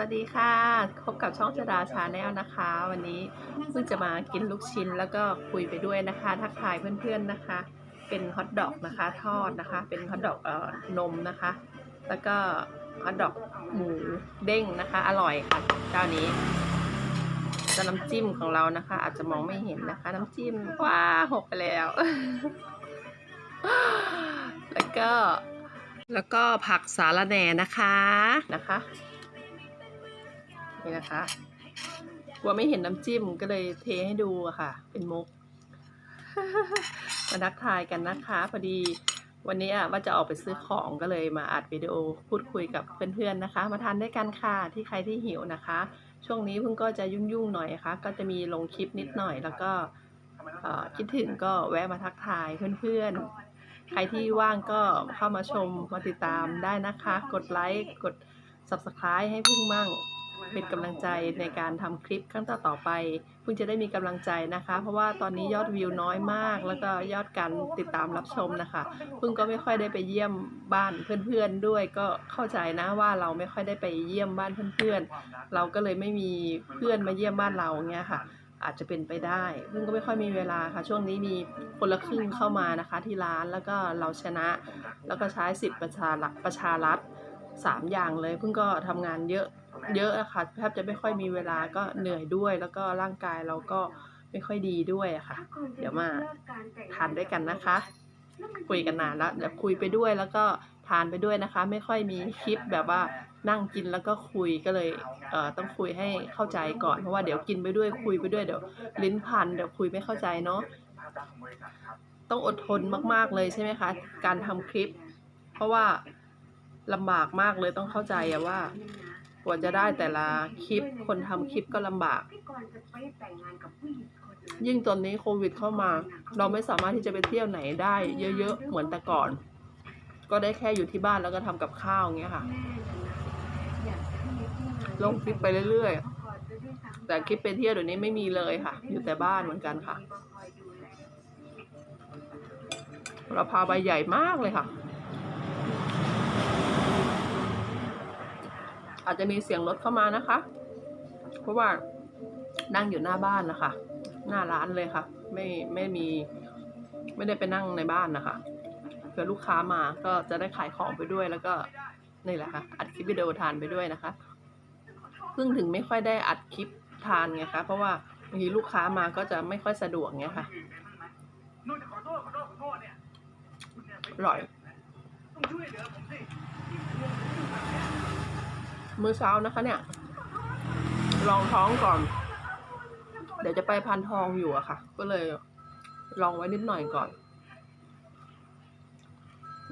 วัสดีค่ะ พบกับช่องชดาชาแนลนะคะ วันนี้เพิ่งจะมากินลูกชิ้นแล้วก็คุยไปด้วยนะคะ ทักทายเพื่อนๆนะคะ เป็นฮอทดอกนะคะทอดนะคะ เป็นฮอทดอกเอ่อนมนะคะ แล้วก็ฮอทดอกหมูเด้งนะคะ อร่อยค่ะเจ้านี้จะน้ำจิ้มของเรานะคะ อาจจะมองไม่เห็นนะคะ น้ำจิ้มว้าหกไปแล้ว แล้วก็แล้วก็ผักสาระแหน่นะคะนะคะ นี่นะคะ กลัวไม่เห็นน้ำจิ้มก็เลยเทให้ดูอะค่ะ เป็นมุก มาทักทายกันนะคะ พอดีวันนี้อะว่าจะออกไปซื้อของก็เลยมาอัดวิดีโอพูดคุยกับเพื่อนๆนะคะ มาทานด้วยกันค่ะที่ใครที่หิวนะคะ ช่วงนี้เพิ่งก็จะยุ่งๆหน่อยนะคะก็จะมีลงคลิปนิดหน่อย แล้วก็คิดถึงก็แวะมาทักทายเพื่อนๆ ใครที่ว่างก็เข้ามาชมมาติดตามได้นะคะ กดไลค์กด subscribe ให้พึ่งมั่ง เป็นกำลังใจในการทำคลิปครั้งต่อๆไปพิ่งจะได้มีกำลังใจนะคะ เพราะว่าตอนนี้ยอดวิวน้อยมาก แล้วก็ยอดการติดตามรับชมนะคะพิ่งก็ไม่ค่อยได้ไปเยี่ยมบ้านเพื่อนๆด้วยก็เข้าใจนะว่าเราไม่ค่อยได้ไปเยี่ยมบ้านเพื่อนๆ เราก็เลยไม่มีเพื่อนมาเยี่ยมบ้านเราเงี้ยค่ะอาจจะเป็นไปได้เพิ่งก็ไม่ค่อยมีเวลาค่ะ ช่วงนี้มีคนละครึ่งเข้ามานะคะที่ร้านแล้วก็เราชนะ แล้วก็ใช้สิทธิ์ประชารัฐประชารัฐ สามอย่างเลยเพิ่งก็ทำงานเยอะเยอะอะค่ะแทบจะไม่ค่อยมีเวลาก็เหนื่อยด้วย แล้วก็ร่างกายเราก็ไม่ค่อยดีด้วยอะค่ะ เดี๋ยวมาทานด้วยกันนะคะ คุยกันนานแล้วเดี๋ยวคุยไปด้วยแล้วก็ทานไปด้วยนะคะ ไม่ค่อยมีคลิปแบบว่านั่งกินแล้วก็คุยก็เลยเอ่อต้องคุยให้เข้าใจก่อนเพราะว่าเดี๋ยวกินไปด้วยคุยไปด้วยเดี๋ยวลิ้นพันเดี๋ยวคุยไม่เข้าใจเนาะต้องอดทนมาก ๆเลยใช่ไหมคะ การทำคลิป เพราะว่า ลำบากมากเลยต้องเข้าใจอะว่ากว่าจะได้แต่ละคลิปคนทำคลิปก็ลำบาก ยิ่งตอนนี้โควิดเข้ามา เราไม่สามารถที่จะไปเที่ยวไหนได้ เยอะๆเหมือนแต่ก่อน ก็ได้แค่อยู่ที่บ้านแล้วก็ทำกับข้าวอย่างเงี้ยค่ะ ลงคลิปไปเรื่อยๆ แต่คลิปไปเที่ยวเดี๋ยวนี้ไม่มีเลยค่ะ อยู่แต่บ้านเหมือนกันค่ะเราพาใบใหญ่มากเลยค่ะ อาจจะมีเสียงรถเข้ามานะคะ เพราะว่านั่งอยู่หน้าบ้านนะคะ หน้าร้านเลยค่ะ ไม่ไม่มี ไม่ได้ไปนั่งในบ้านนะคะเผื่อลูกค้ามาก็จะได้ขายของไปด้วยแล้วก็นี่แหละค่ะอัดคลิปวิดีโอทานไปด้วยนะคะเพิ่งถึงไม่ค่อยได้อัดคลิปทานไงคะเพราะว่าบางทีลูกค้ามาก็จะไม่ค่อยสะดวกเงี้ยค่ะอร่อยมื้ มื้อเช้านะคะเนี่ย ลองท้องก่อน เดี๋ยวจะไปพันทองอยู่อะค่ะ ก็เลยลองไว้นิดหน่อยก่อน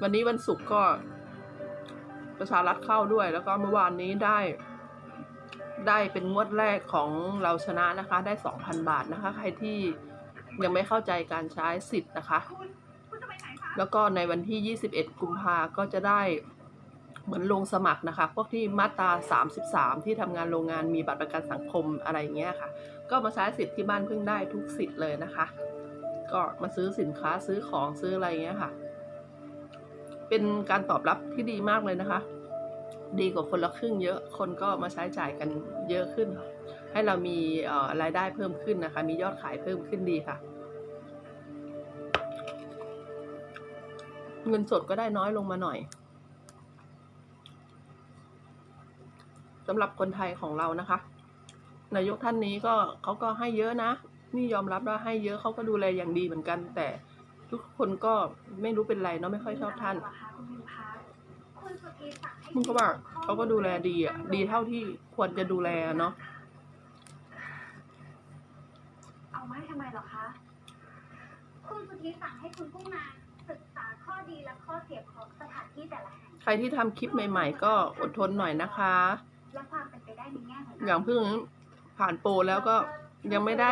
วันนี้วันศุกร์ก็ ประชารัฐเข้าด้วย แล้วก็เมื่อวานนี้ได้ ได้เป็นงวดแรกของเราชนะนะคะ ได้สองพันบาทนะคะ ใครที่ยังไม่เข้าใจการใช้สิทธิ์นะคะ แล้วก็ในวันที่ 21 กุมภาก็จะได้ เหมือนลงสมัครนะคะ พวกที่มาตรา 33 ที่ทำงานโรงงานมีบัตรประกันสังคมอะไรเงี้ยค่ะ ก็มาใช้สิทธิ์ที่บ้านเพิ่งได้ทุกสิทธิ์เลยนะคะ ก็มาซื้อสินค้าซื้อของซื้ออะไรเงี้ยค่ะ เป็นการตอบรับที่ดีมากเลยนะคะ ดีกว่าคนละครึ่งเยอะคนก็มาใช้จ่ายกันเยอะขึ้น ให้เรามีรายได้เพิ่มขึ้นนะคะ มียอดขายเพิ่มขึ้นดีค่ะเงินสดก็ได้น้อยลงมาหน่อย สำหรับคนไทยของเรานะคะ นายกท่านนี้ก็เขาก็ให้เยอะนะ นี่ยอมรับว่าให้เยอะเขาก็ดูแลอย่างดีเหมือนกัน แต่ทุกคนก็ไม่รู้เป็นไรเนาะไม่ค่อยชอบท่านมึงก็ว่าเขาก็ดูแลดีอะ ดีเท่าที่ควรจะดูแลเนาะเอามาให้ทำไมเหรอคะคุณสุธีสั่งให้คุณกุ้งนางศึกษาข้อดีและข้อเสียของสถานที่แต่ละแห่ง ใครที่ทำคลิปใหม่ ๆ ก็อดทนหน่อยนะคะ และความเป็นไปได้ในแง่ของอย่างเพิ่งผ่านโปรแล้วก็ยังไม่ได้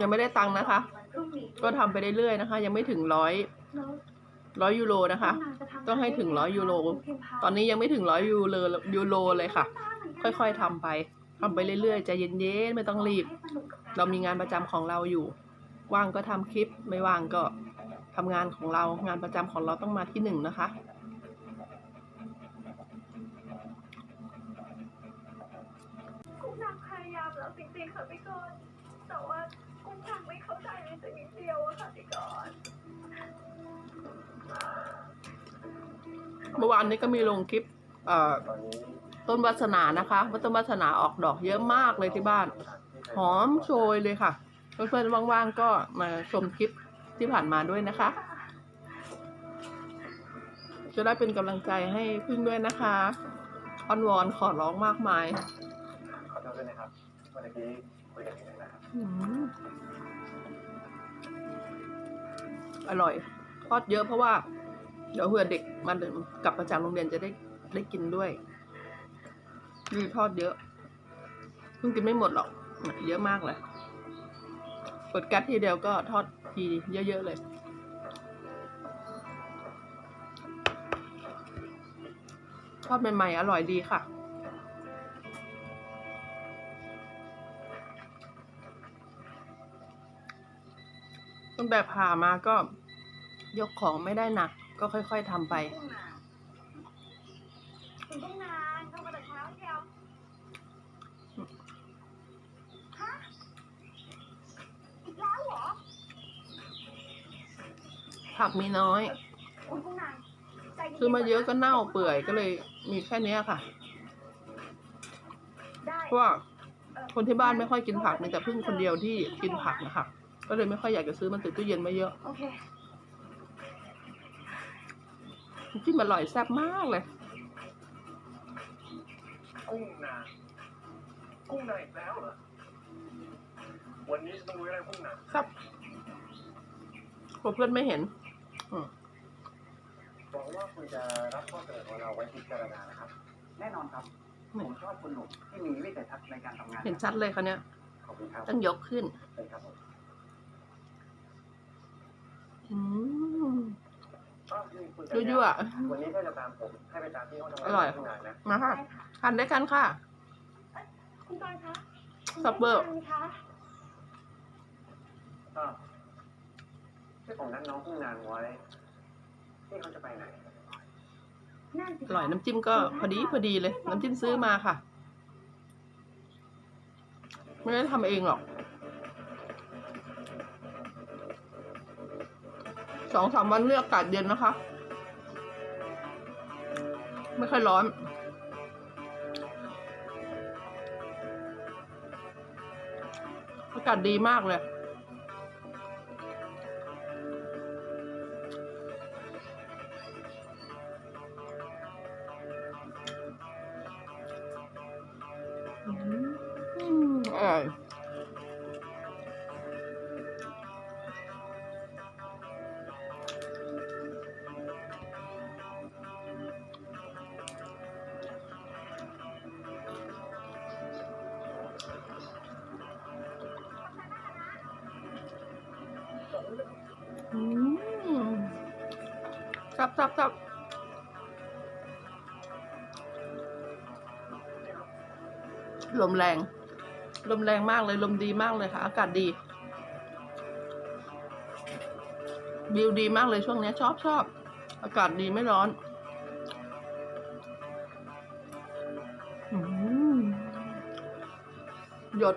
ยังไม่ได้ตังค์นะคะก็ทำไปเรื่อยๆนะคะ ยังไม่ถึงร้อยร้อยยูโรนะคะ ต้องให้ถึง100ยูโร ตอนนี้ยังไม่ถึงร้อยยูโรยูโรเลยค่ะ ค่อยๆทำไปทำไปเรื่อยๆใจเย็นๆไม่ต้องรีบ เรามีงานประจำของเราอยู่ ว่างก็ทำคลิป ไม่ว่างก็ทำงานของเรา งานประจำของเราต้องมาที่หนึ่งนะคะ ค่ะพี่กรณ์แต่ว่ากุ้งนางไม่เข้าใจเลยสักนิดเดียวอะค่ะพี่กรณ์เมื่อวานนี้ก็มีลงคลิปเอ่อตอนนี้ต้นวาสนานะคะว่าต้นวาสนาออกดอกเยอะมากเลยที่บ้าน หอมโชยเลยค่ะ เพื่อนๆว่างๆก็มาชมคลิปที่ผ่านมาด้วยนะคะ จะได้เป็นกำลังใจให้พึ่งด้วยนะคะอ้อนวอนขอร้องมากมาย มื่อกี้คุยกันนิดนึงนะครับอืมอร่อยทอดเยอะเพราะว่า เดี๋ยวเผื่อเด็กมันกลับมาจากโรงเรียนจะได้ได้กินด้วยนี่ทอดเยอะเพิ่งกินไม่หมดหรอกเยอะมากเลยเปิดแก๊สทีเดียวก็ทอดทีเยอะๆเลยทอดใหม่ๆอร่อยดีค่ะ ตั้งแต่ผ่ามาก็ยกของไม่ได้หนัก ก็ค่อย ๆทำไปกุ้งนางคุณกุ้งนางเข้ามาแต่เช้าเชียวฮะอีกแล้วเหรอ ผักมีน้อย คุณกุ้งนางใจเย็นๆซื้อมาเยอะก็เน่าเปื่อยก็เลยมีแค่เนี้ยค่ะ ได้เพราะว่าเอ่อคนที่บ้านไม่ค่อยกินผักมีแต่พึ่งคนเดียวที่กินผักนะคะ ก็เลยไม่ค่อยอยากจะซื้อมันติดตู้เย็นมาเยอะโอเคที่มันอร่อยแซ่บมากเลยกุ้งนากุ้งนาอีกแล้วเหรอวันนี้ฉันต้องรู้อะไรกุ้งนาครับกลัวเพื่อนไม่เห็นหวังว่าคุณจะรับข้อเสนอของเราไว้พิจารณานะครับ แน่นอนครับผมชอบคนหนุ่มที่มีวิสัยทัศน์ในการทำงาน เห็นชัดเลยค่ะเนี่ยขอบคุณครับต้องยกขึ้นเป็นครับผม อืมอ้าวนี่คุณยั่ววันนี้ก็จะตามผมให้ไปตามที่ห้องทำงานอร่อยกุ้งนานะๆมาค่ะได้ค่ะทานด้วยกันค่ะ คุณกรณ์คะซับเบอร์ คุณกุ้งนางคะอ้าวที่ผมนัดน้องกุ้งนางไว้ที่เขาจะไปไหนนั่นสิอร่อยน้ำจิ้มก็พอดีพอดีเลย น้ำจิ้มซื้อมาค่ะ ไม่ได้ทำเองหรอก สองสามวันเลือกอากาศเย็นนะคะ ไม่ค่อยร้อน อากาศดีมากเลย ซับซับลมแรง ลมแรงมากเลย ลมดีมากเลยค่ะ อากาศดี วิวดีมากเลยช่วงนี้ชอบชอบ อากาศดีไม่ร้อนหยด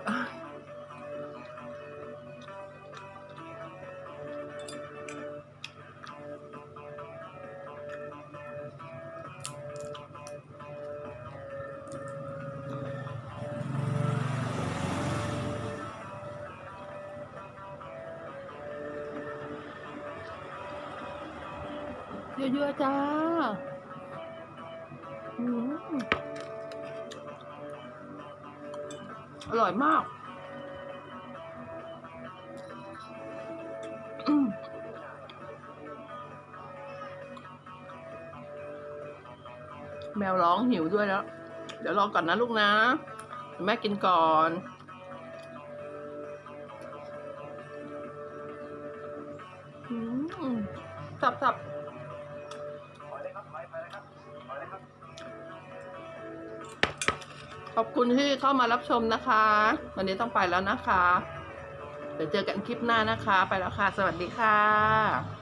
เยอะๆจ้าอร่อยมากมแมวร้องหิวด้วยแล้ว เดี๋ยวรอก่อนนะลูกนะ แม่กินก่อนอืมสับสับ ขอบคุณที่เข้ามารับชมนะคะ วันนี้ต้องไปแล้วนะคะ เดี๋ยวเจอกันคลิปหน้านะคะ ไปแล้วค่ะ สวัสดีค่ะ